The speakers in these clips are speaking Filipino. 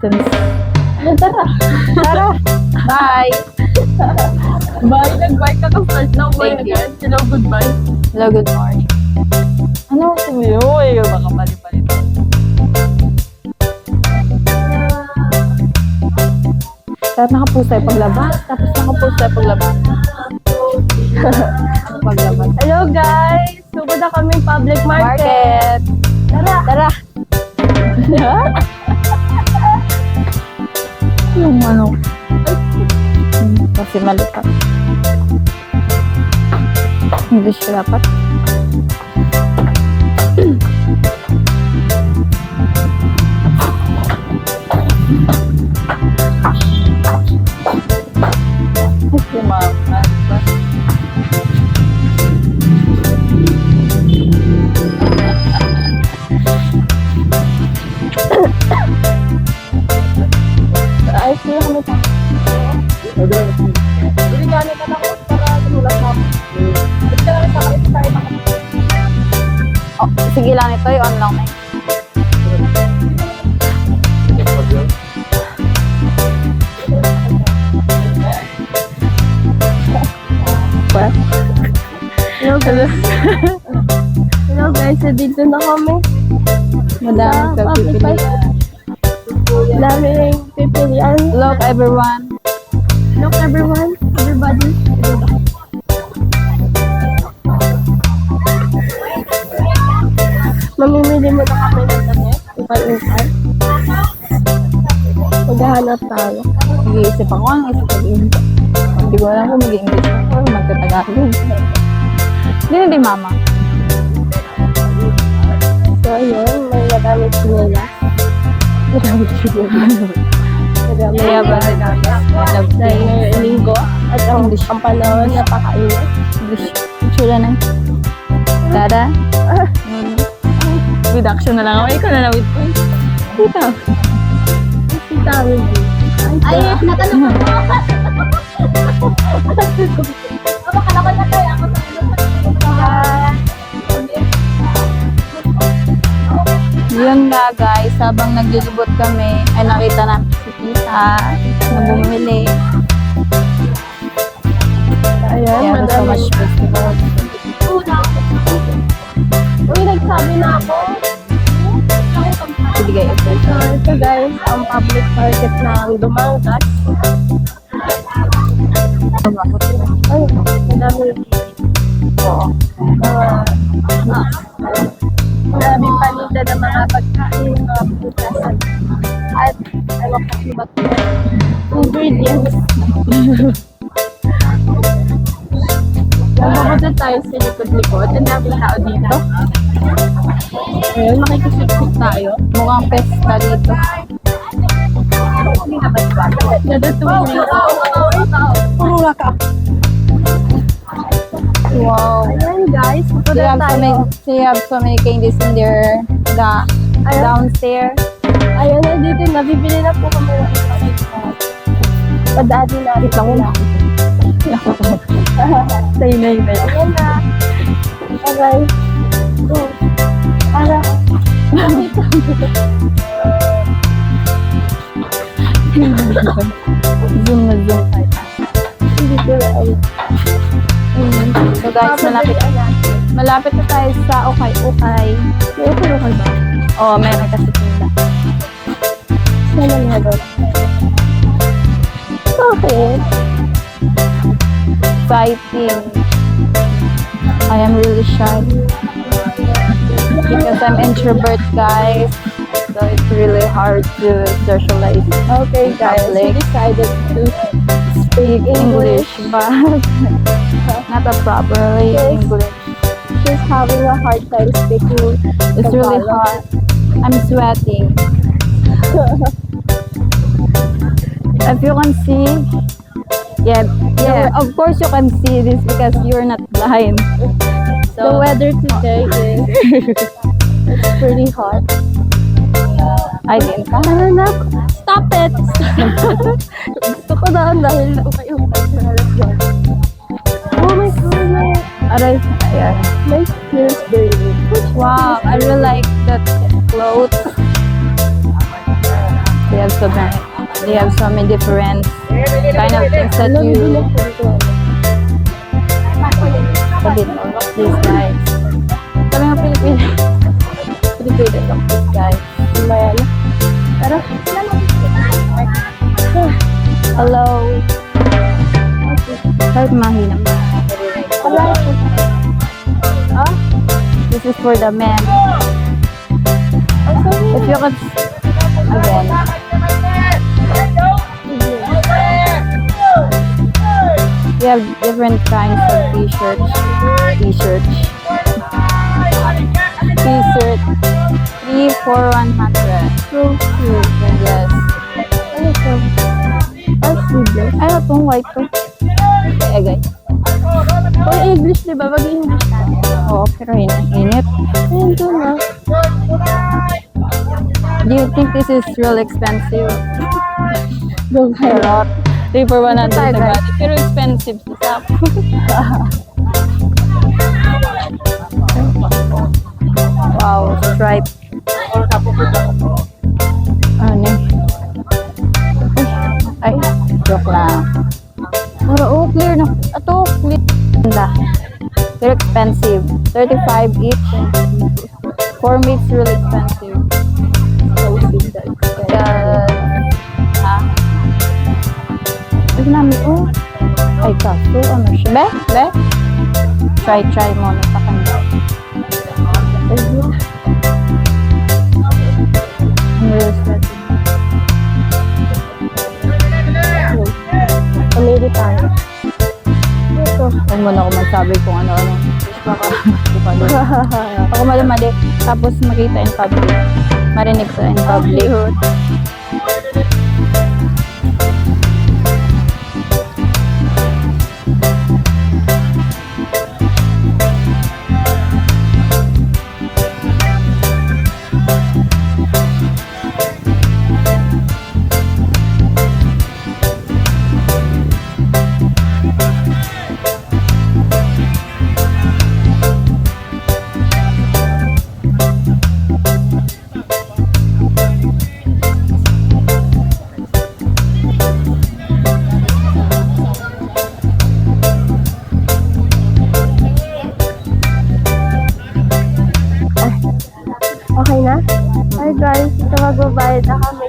Since, Tara. tara, bye! Bye. Nag-bye ka ka start na Thank you. again. Hello, goodbye. Hello, good morning. Ano sabi mo? Uy, baka pali-pali. Tapos nakapusay paglabas. Tapos nakapusay paglabas. paglabas. Hello, guys. Sugod na kami public Market! market. Tara! Tara! Yung ano. Kasi malipat. English ka dapat. Ay, sige lang ito, i-on lang na. What? Hello, guys. Hello, guys. Dito na kami. Madami Sa pipilian. Daming pipilian. Look everyone. Look, everyone. Mamimili muna kami ng damit. Upay-upay. Maghahanap tayo. Nag-iisip ako, ang isip ko din. Hindi ko alam kung mag-English ako o magtatagalog. Hindi na mama. So, ayun. May nagamit nila. Nagamit nila. Nagamit Kaya ba nila. na Dahil ngayong linggo at ang, ang panahon napakainit. English? Tsura na. Tada? Reduction na lang ako. Ikaw na nawit ko. Kita. Si Tami B. Ay, natanong ako. Ako, kalakal na tayo. Ako sa Yun nga guys, habang naglilibot kami, ay nakita namin si Tita na bumili. Ayan, Kaya so much festival. Uy, nagsabi na ako. Ibigay ito. So, guys, ang public market ng Dumangas. Ay, madami. Oo. Mga, ah, maraming paninda ng mga pagkain, mga putasan. At, ano kasi ba ito? Ingredients. Namamunta tayo sa likod-likod. Ang daming tao dito. Ayun, makikisiksik tayo. Mukhang pesta dito. Nadatuloy dito. Puro ka. Wow. Ayan guys, They pupunta have so many, tayo. they have so many candies in their the Ayan. downstairs. Ayun na dito, nabibili na po kami ng Padaanin na rin ako na. Say na yun. Ayan na. Okay. Oh. Para. Zoom na zoom tayo. So guys, malapit, malapit na tayo sa Okay Okay. Puro ka ba? Oh, meron kasi tinda. Sana nga doon. Bakit? Exciting. I am really shy. Because I'm introvert, guys. So it's really hard to socialize. Okay guys, we decided to Speak English, but not a properly Yes. English. She's having a hard time speaking It's really hard. I'm sweating. If you can see, yeah, yeah, of course you can see this because you're not blind. The weather today is it's pretty hot. I didn't. Ano na? Stop it! Gusto ko na dahil okay yung pagsasalat dyan. Oh my god! Aray, ayan. My skin is burning. Wow, I really like that clothes. They have so many, they have so many different kind of things that you dito. sabi mo. These guys. Sabi nga Pilipino. Pilipino lang these guys. Maya na. Tara. Hello. Kahit mahina pa. Wala. Ah, this is for the men. If you could, again, we have different kinds of t-shirts. T-shirts. T-shirt. 3 for 100. So cute. Yes. Ano to? Ah, ito Ano white to. Eh, guys. Kung English, di ba? Mag-English na. Oo, pero init. Init. Ayun doon na. Do you think this is real expensive? Doon A lot. 3 for 100 Tayo, na guys. Pero expensive sa wow, stripe. Ano? Ay, ay, joke lang. Pero oh, clear na. Ito, clear. Ganda. They're expensive. 35 each. For me, it's really expensive. Kaya, ha? Ito namin, oh. Ay, kaso, ano siya? Be? Be? Try, try mo na sa kanya. Ang sweaty. American. Ito. Huwag mo na ako magsabi kung ano-ano. Baka, baka doon. Ako malamali. Tapos makita in public. Marinig sa in public.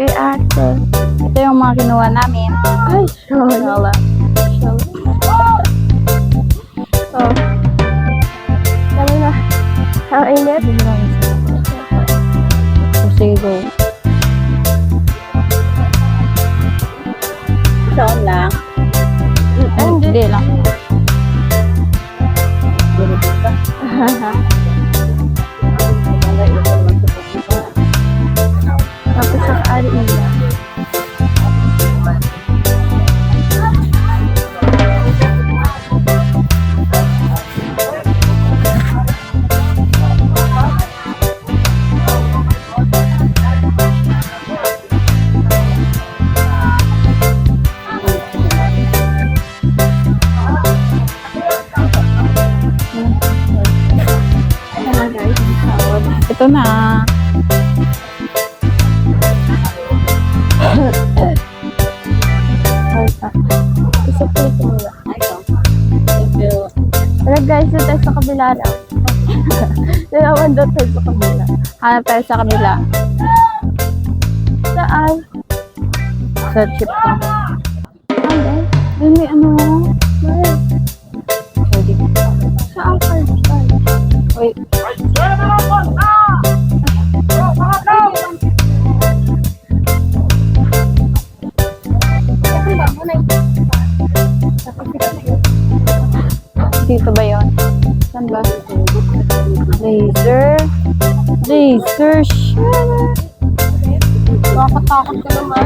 Kay ate. Ito yung mga kinuha namin. Ay, sorry. Wala. So, tara na. Ang init. Sige, go. Saan lang? Hindi. Hindi lang. lang. Nalaman doon tayo sa kabila. Hanap tayo sa kabila. Saan? Sa chip ko. Ano? Ay, may ano. Where? Pwede. Saan ka? Wait. Dito ba yon? Saan ba? Laser. Laser. Nakakatakot ka naman.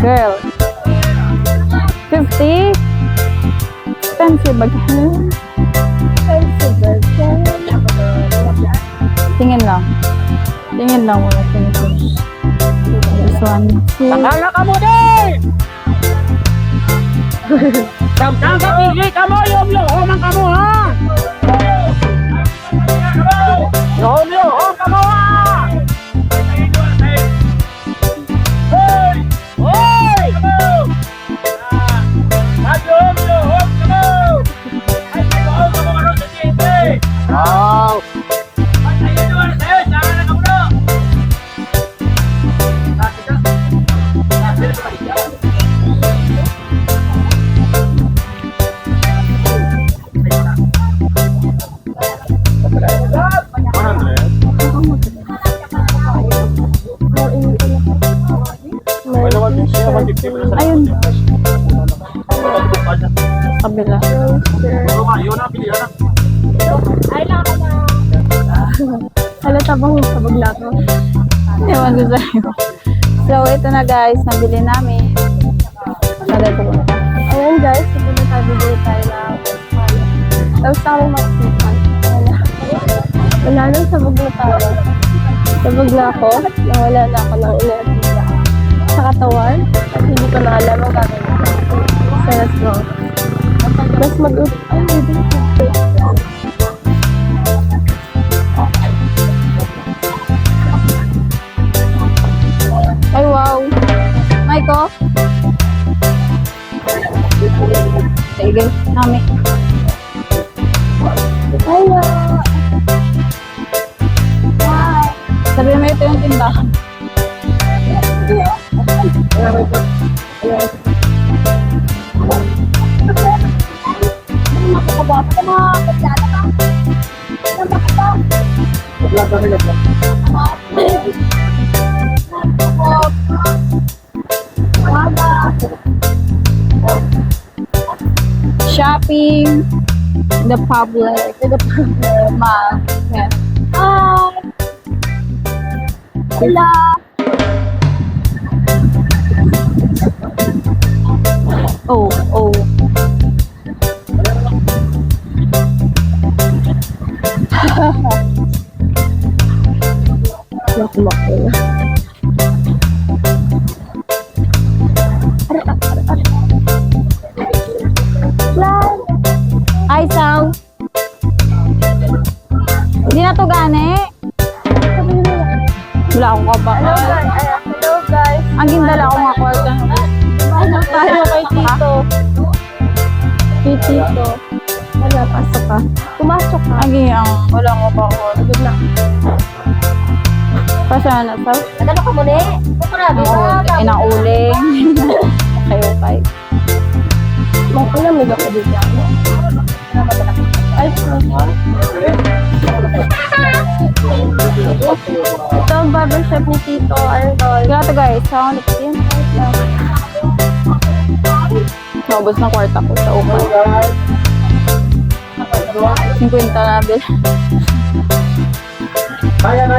Girl. 50? Expensive ba? Sensible. Tingin lang. Tingin lang muna. Tingin ko. This one. Two. Ka mo din! Samtang kapili ka mo, yung yung ka mo, ha? Romeo, oh, Ayun. Kabila. Halata bang sabag na to? Ewan ko sa'yo. So, ito na guys. Nabili namin. Pupunta? Ayan guys, ito na tayo bibili tayo na Tapos na kami magsipan. Wala. Nang sabag na tayo. Sabag na ako. Nawala na ako ng energy sa katawan. At hindi ko na alam ang gagawin. So let's go. Mas mag- Shopping in the public, in the public mall. Yeah. Hi! Hello! Nakumakul. Lan! Ka muli? Kukurado Oo, inauling. okay, okay. Mapalamig ako dito. Ay, ito ang barbershop ni Tito Arnold. To guys, sa ulit yun. Naubos na kwarta ko sa upan. 50 na bil. Kaya na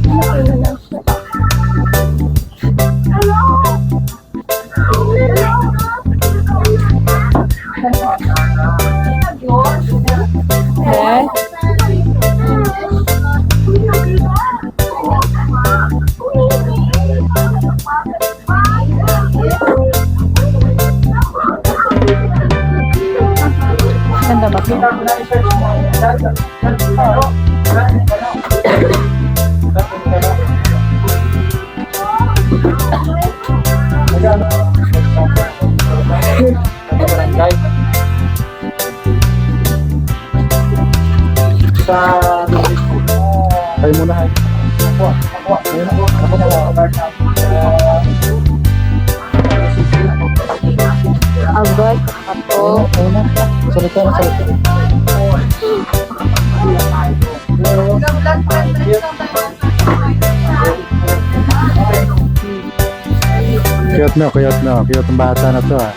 Cute no, cute no. Cute ang bata na to ah.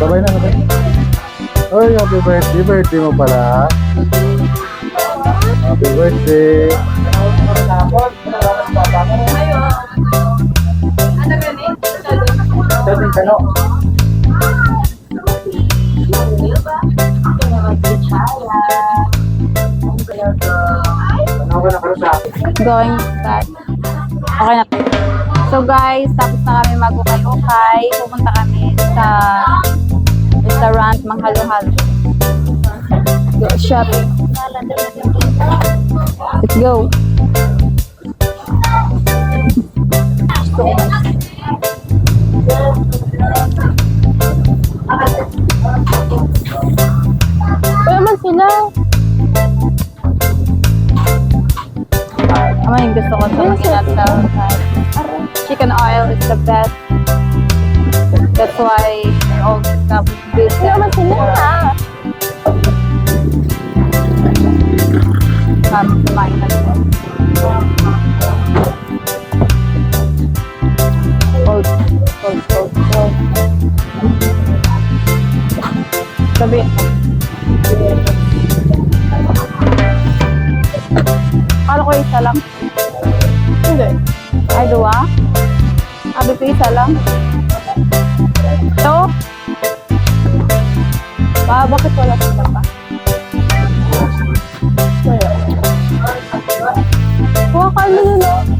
Sabay na, sabay. Oy, happy birthday. Birthday mo pala. Happy birthday. Dating kano. Ang Going back. Okay na. So guys, tapos na kami mag-ukay-ukay. Pupunta kami sa restaurant, manghalo-halo. Go shopping. Let's go. Wala man sila. Ano yung gusto ko sa makinata? Chicken oil is the best. That's why always have this. Wala man sila. Kami kumain na isa lang. Ito? Ba, bakit wala sila pa? Wala. Kuha ka nila. Isang?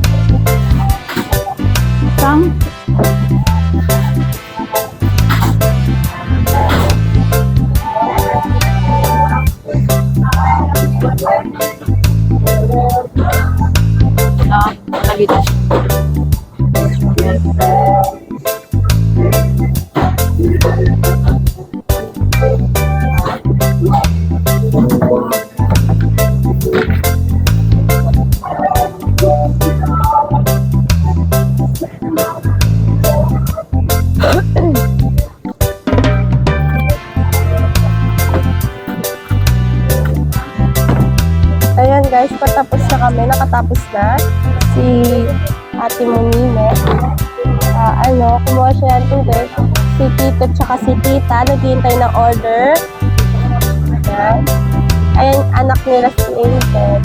Patapos na kami. Nakatapos na. Si ate Mumime. Ah, ano, kumuha siya ng tubig. Si Tito tsaka si Tita, naghihintay ng order. Ayan. Ayan, anak nila si Angel.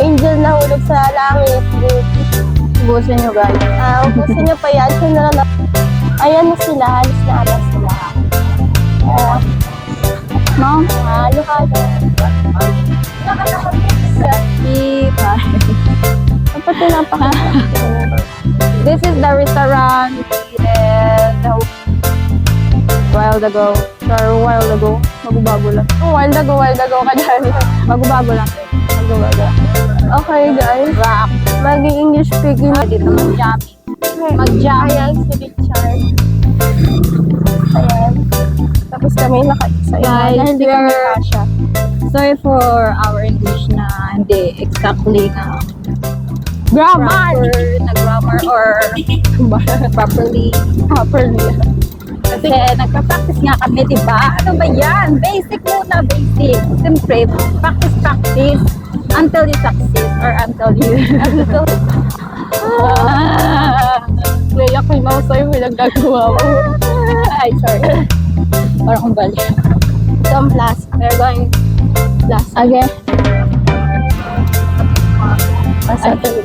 Angel nahulog sa langit. Ubusin nyo guys. Ah, ubusin niyo pa yan. Siya na lang. Ayan na sila. Halos na ata sila. Ah, No? halo halo. Iba. Dapat na napaka. This is the restaurant and a while ago. Or a while ago. Bago-bago lang. Oh, wild ago, wild ago ka dyan. Bago-bago lang. Lang. Okay guys, Rock. maging English speaking. Dito mag-jamming. Mag-jamming. Ayan, si Richard. Ayan. Tapos kami nakaisa Guys, we are-. Sorry for our English na hindi exactly na Grammar! proper na grammar or properly. Properly. Kasi nagpa-practice nga kami, di ba? Ano ba yan? Basic muna, basic. Siyempre, practice, practice until you succeed or until you... until... Ah. Naiyak ko yung sa'yo, may nagagawa mo. Ay, sorry. Parang kung bali. Some plus. We're going plus. Again.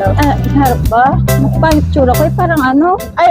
Daw. Ah, harap ba? Pang tsura ko, eh, parang ano? Ay,